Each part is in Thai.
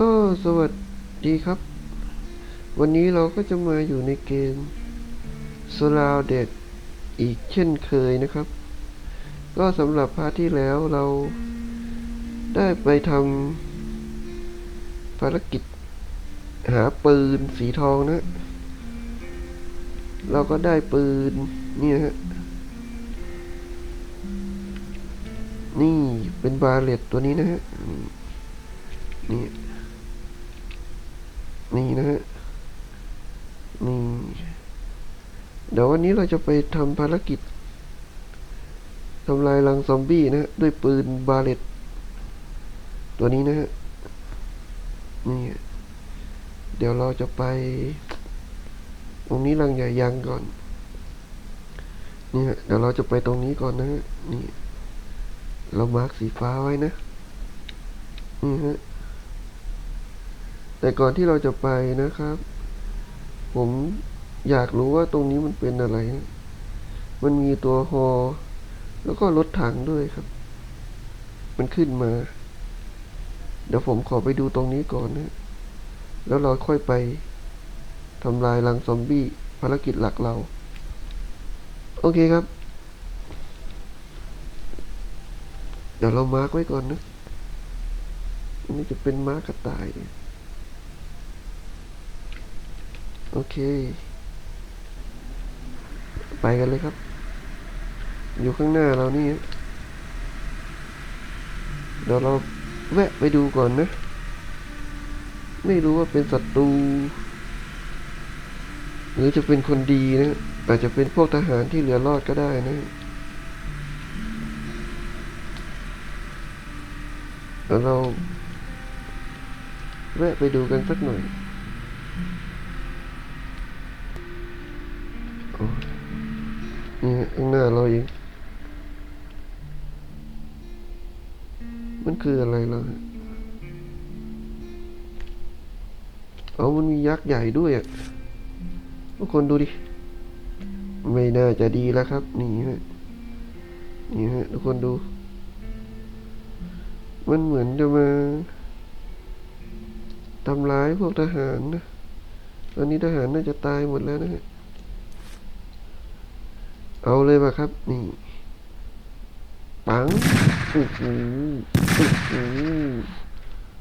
ก็สวัสดีครับ วันนี้เราก็จะมาอยู่ในเกม s o l a r d e d อีกเช่นเคยนะครับ ก็สำหรับพาร์ทที่แล้วเราได้ไปทำภารกิจหาปืนสีทองนะ เราก็ได้ปืนนี่นะฮะ นี่เป็นบาเลตตัวนี้นะฮะ นี่ นี่นะฮะ นี่ เดี๋ยววันนี้เราจะไปทำภารกิจทำลายรังซอมบี้นะฮะ ด้วยปืนบาเลตตัวนี้นะฮะ นี่ เดี๋ยวเราจะไป ตรงนี้รังใหญ่ยังก่อน นี่ฮะ เดี๋ยวเราจะไปตรงนี้ก่อนนะฮะ นี่ เรามาร์กสีฟ้าไว้นะ นี่ฮะ แต่ก่อนที่เราจะไปนะครับ ผมอยากรู้ว่าตรงนี้มันเป็นอะไรนะมันมีตัวฮอแล้วก็รถถังด้วยครับ มันขึ้นมา เดี๋ยวผมขอไปดูตรงนี้ก่อนนะ แล้วเราค่อยไปทำลายรังซอมบี้ภารกิจหลักเรา โอเคครับ เดี๋ยวเรามาร์กไว้ก่อนนะอันนี้จะเป็นม้ากระต่าย โอเค ไปกันเลยครับ อยู่ข้างหน้าเรานี่เดี๋ยวเราแวะไปดูก่อนนะ ไม่รู้ว่าเป็นศัตรู หรือจะเป็นคนดีนะอาจจะเป็นพวกทหารที่เหลือรอดก็ได้นะเราแวะไปดูกันสักหน่อยโอ้ นี่ข้างหน้าเราเองมันคืออะไรล่ะเอามันมียักษ์ใหญ่ด้วยอะ ทุกคนดูดิ ไม่น่าจะดีแล้วครับ นี่ฮะ นี่ฮะ ทุกคนดู มันเหมือนจะมาทำร้ายพวกทหารนะ ตอนนี้ทหารน่าจะตายหมดแล้วนะฮะ เอาเลยมาครับ นี่ ปังโอ้โหโอ้โห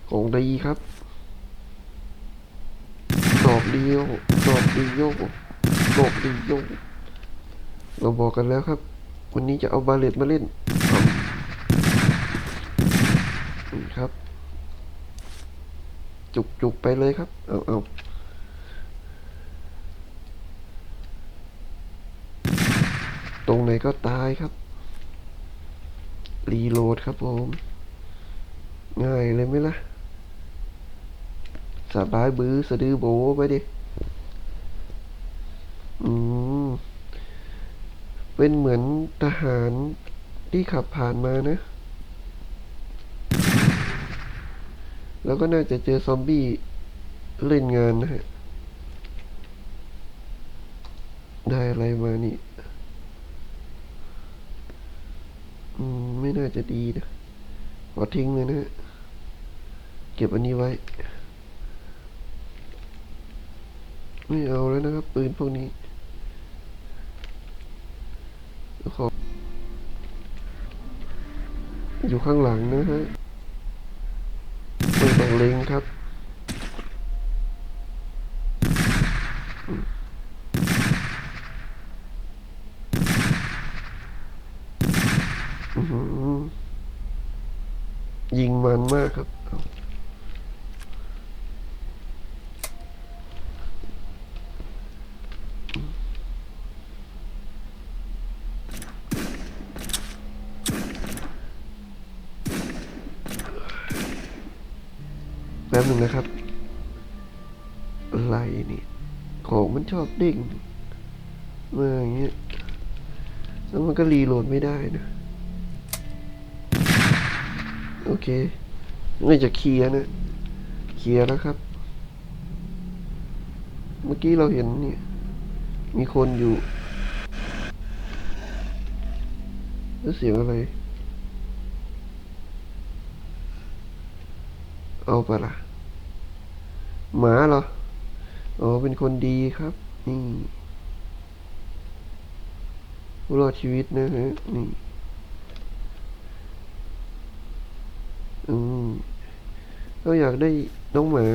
ของดีครับดอกเดียวดอกเดียวดอกเดียวเราบอกกันแล้วครับ วันนี้จะเอาบาเลตมาเล่นนี่ครับ จุกจุกไปเลยครับ เอาเอา ตรงก็ตายครับ รีโหลดครับผม ง่ายเลยไหมล่ะ สบายบื้อสะดือโบไปดิ อืม เป็นเหมือนทหารที่ขับผ่านมานะ แล้วก็น่าจะเจอซอมบี้เล่นงานนะฮะ ได้อะไรมานี่ อืม ไม่น่าจะดีนะขอทิ้งเลยนะ เก็บอันนี้ไว้ ไม่เอาแล้วนะครับปืนพวกนี้ขออยู่ข้างหลังนะฮะไม่ต้องเล็งครับ อื้อหือยิง มากครับ แป๊บหนึ่งนะครับ อะไรนี่ ของมันชอบเด้งมาอย่างเงี้ย แล้วมันก็รีโหลดไม่ได้นะ โอเค น่าจะเคลียร์นะเคลียร์แล้วครับ เมื่อกี้เราเห็นเนี่ย มีคนอยู่แล้วเสียงอะไร เอาปะล่ะ หมาเหรอ อ๋อ เป็นคนดีครับ นี่รอดชีวิตนะฮะ นี่ อืม เราอยากได้น้องหมา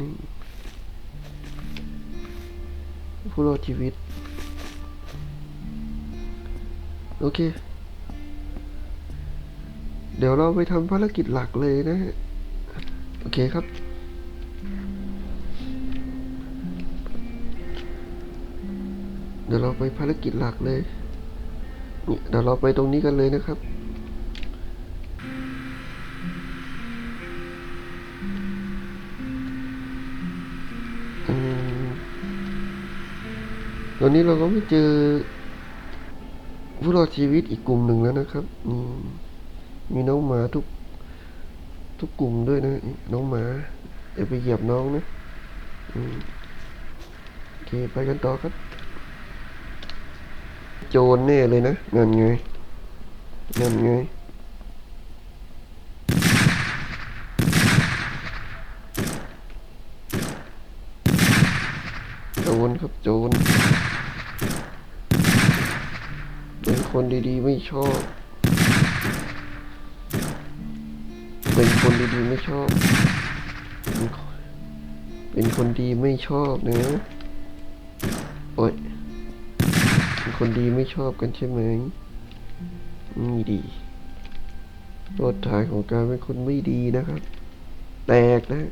นี่ผู้รอดชีวิต โอเค เดี๋ยวเราไปทำภารกิจหลักเลยนะ โอเคครับ เดี๋ยวเราไปภารกิจหลักเลย เดี๋ยวเราไปตรงนี้กันเลยนะครับ ตอนนี้เราก็ไม่เจอผู้รอดชีวิตอีกกลุ่มหนึ่งแล้วนะครับมมีน้องหมาทุกทุกกลุ่มด้วยนะ น้องหมาอย่าไปเหยียบน้องนะโอเคไปกันต่อครับ โจรแน่เลยนะนั่นไงนั่นไงโจรครับโจรเป็น คนดีๆไม่ชอบ เป็นคนดีๆไม่ชอบ เป็นคนดีไม่ชอบนะโอ๊ยเป็นคนดีไม่ชอบกันใช่ไหมนี่ดีรถถ่ายของการเป็นคนไม่ดีนะครับ แตกนะ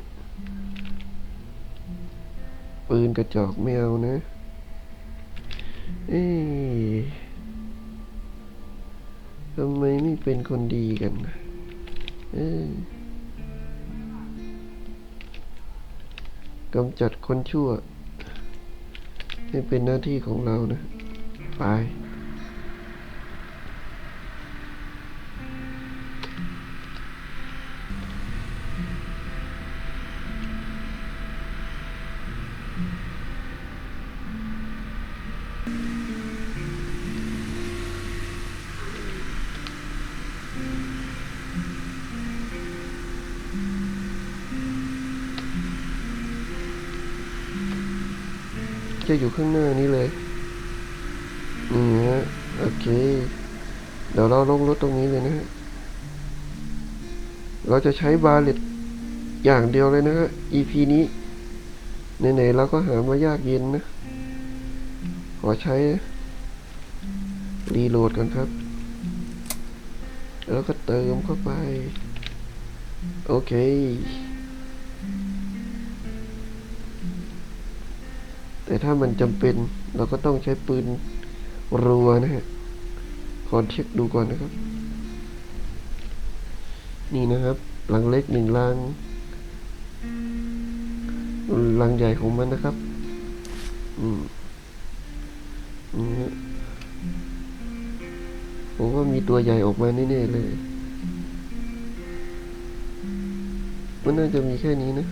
ปืนกระจอกไม่เอานะ เอ๊ ทำไมไม่เป็นคนดีกันเอ๊ะกำจัดคนชั่วให้เป็นหน้าที่ของเรานะ ไป จะอยู่ข้างหน้านี้เลย นี่ฮะ โอเค เดี๋ยวเราลงรถตรงนี้เลยนะฮะ เราจะใช้บาเลตอย่างเดียวเลยนะฮะ EP นี้ ไหนๆเราก็หามายากเย็นนะ ขอใช้ รีโหลดกันครับ แล้วก็เติมเข้าไป โอเค แต่ถ้ามันจำเป็นเราก็ต้องใช้ปืนรัวนะฮะขอเช็คดูก่อนนะครับ นี่นะครับหลังเล็กหนึ่งลังลังใหญ่ของมันนะครับ อืมนี่ฮะผมว่ามีตัวใหญ่ออกมาแน่ๆเลย มันน่าจะมีแค่นี้นะ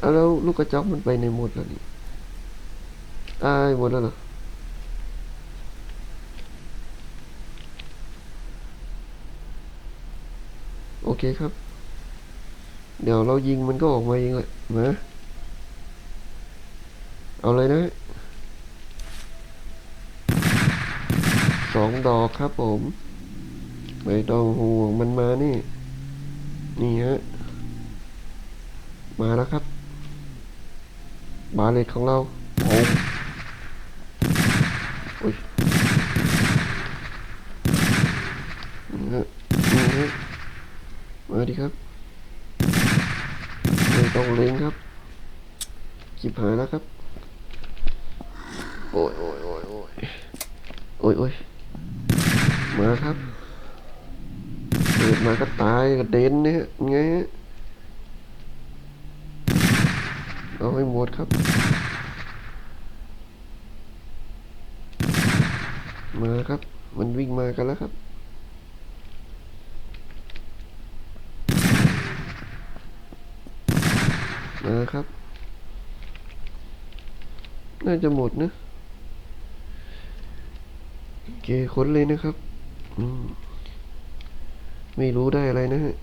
เอาแล้วลูกกระจอกมันไปในหมดแล้วนี่ตายหมดแล้วเหรอโอเคครับ เดี๋ยวเรายิงมันก็ออกมาเองแหละมาเอาเลยนะสองดอกครับผมไม่ต้องห่วงมันมานี่ นี่ฮะ มาแล้วครับ บาเลตของเราโอ้โอ้ยนี่ฮะนี่ฮะมาดิครับ ไม่ต้องเล็งครับจิบหายแล้วครับ โอ้ยโอ้ยโอ้ยโอ้ยโอ้ยโอ้ยมาครับเกิดมาก็ตายก็เด่นเนี่ยไงฮะ เอาให้หมดครับ มาครับ มันวิ่งมากันแล้วครับมาครับ น่าจะหมดนะโอเคค้นเลยนะครับอืมไม่รู้ได้อะไรนะฮะ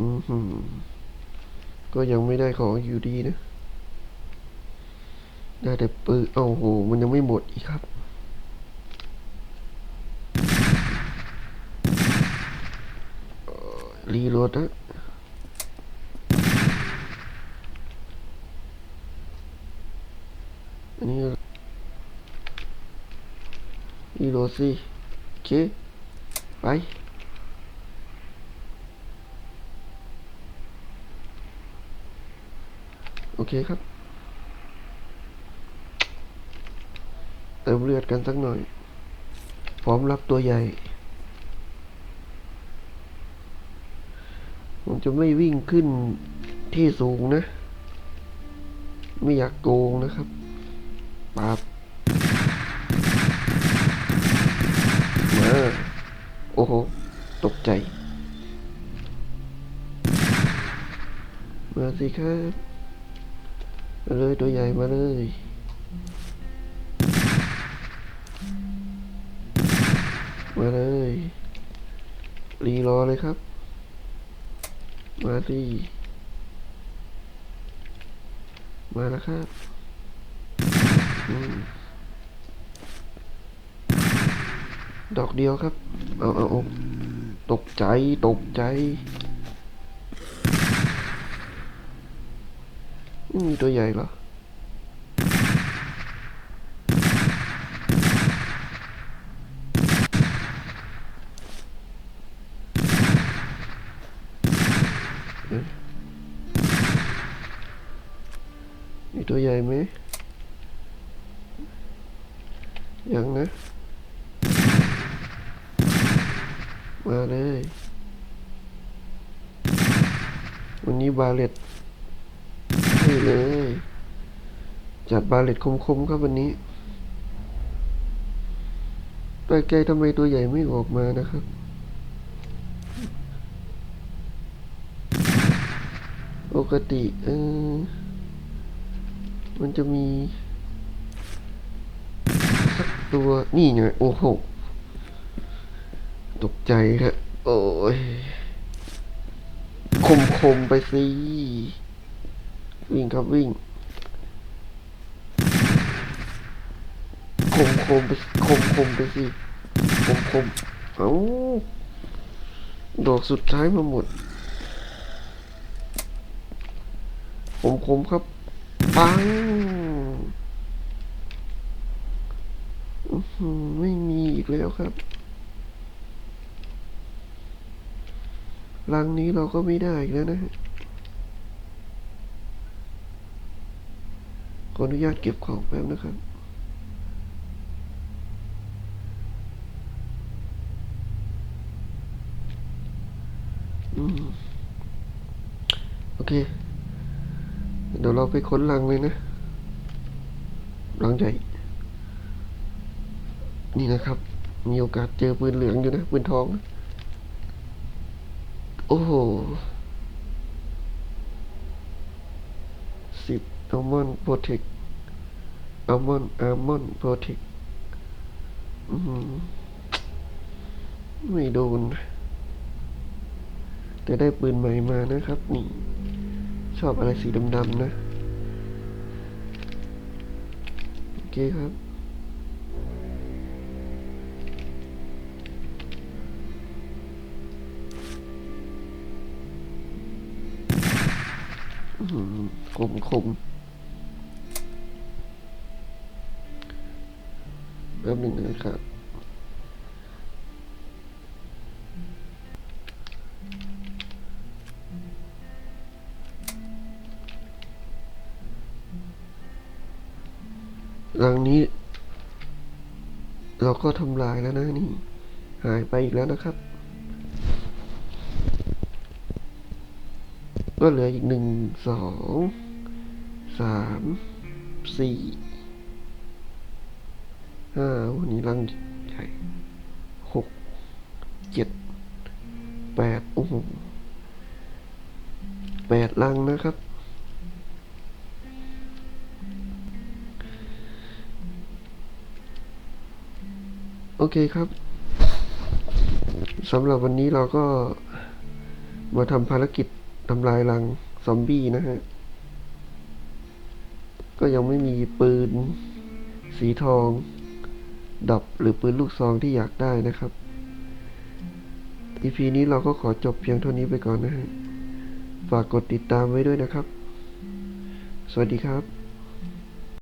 อือหือก็ยังไม่ได้ของอยู่ดีนะ ได้แต่ปืนโอ้โห มันยังไม่หมดอีกครับ รีโหลดนะอันนี้รีโหลดสิโอเค ไปโอเคครับ เติมเลือดกันสักหน่อย พร้อมรับตัวใหญ่ ผมจะไม่วิ่งขึ้นที่สูงนะ ไม่อยากโกงนะครับปาบมาโอ้โห ตกใจ มาสิครับ มาเลยตัวใหญ่มาเลย มาเลย รีรอเลยครับ มาสิมาแล้วครับดอกเดียวครับ เอาเอาเอาตกใจ ตกใจไม่มีตัวใหญ่เหรอ มี ตัวใหญ่ไหมยังนะ มาเลย วันนี้บาเลตนี่เลย จัดบาเลตคมๆครับวันนี้แปลกใจทำไมตัวใหญ่ไม่ออกมานะครับ ปกติเออ มันจะมีสักตัวนี่ไงโอ้โห ตกใจครับโอ้ยคมคมไปสิ วิ่งครับวิ่ง คมคมไปคมคมไปสิ คมคมเอ้าดอกสุดท้ายมาหมด คมคมครับ อื้อหือไม่มีอีกแล้วครับรังนี้เราก็ไม่ได้อีกแล้วนะฮะขออนุญาตเก็บของแป๊บนะครับ อืม โอเค เดี๋ยวเราไปค้นรังเลยนะรังใหญ่ นี่นะครับ มีโอกาสเจอปืนเหลืองอยู่นะ ปืนทอง โอ้โหสิบอัลมอนด์โปรเทคอัลมอนด์อัลมอนด์โปรเทคไม่โดน แต่ได้ปืนใหม่มานะครับ นี่ ชอบอะไรสีดำๆนะ โอเคครับคมคมแป๊บหนึ่งนะครับ หลังนี้ เราก็ทำลายแล้วนะนี่ หายไปอีกแล้วนะครับ ก็เหลืออีกหนึ่งสองสามสี่ห้าวันนี้รังใหญ่หกเจ็ดแปดโอ้โหแปดรังนะครับ โอเคครับสำหรับวันนี้เราก็มาทำภารกิจทำลายรังซอมบี้นะฮะ ก็ยังไม่มีปืน สีทอง ดับหรือปืนลูกซองที่อยากได้นะครับ EP นี้เราก็ขอจบเพียงเท่านี้ไปก่อนนะฮะ ฝากกดติดตามไว้ด้วยนะครับ สวัสดีครับ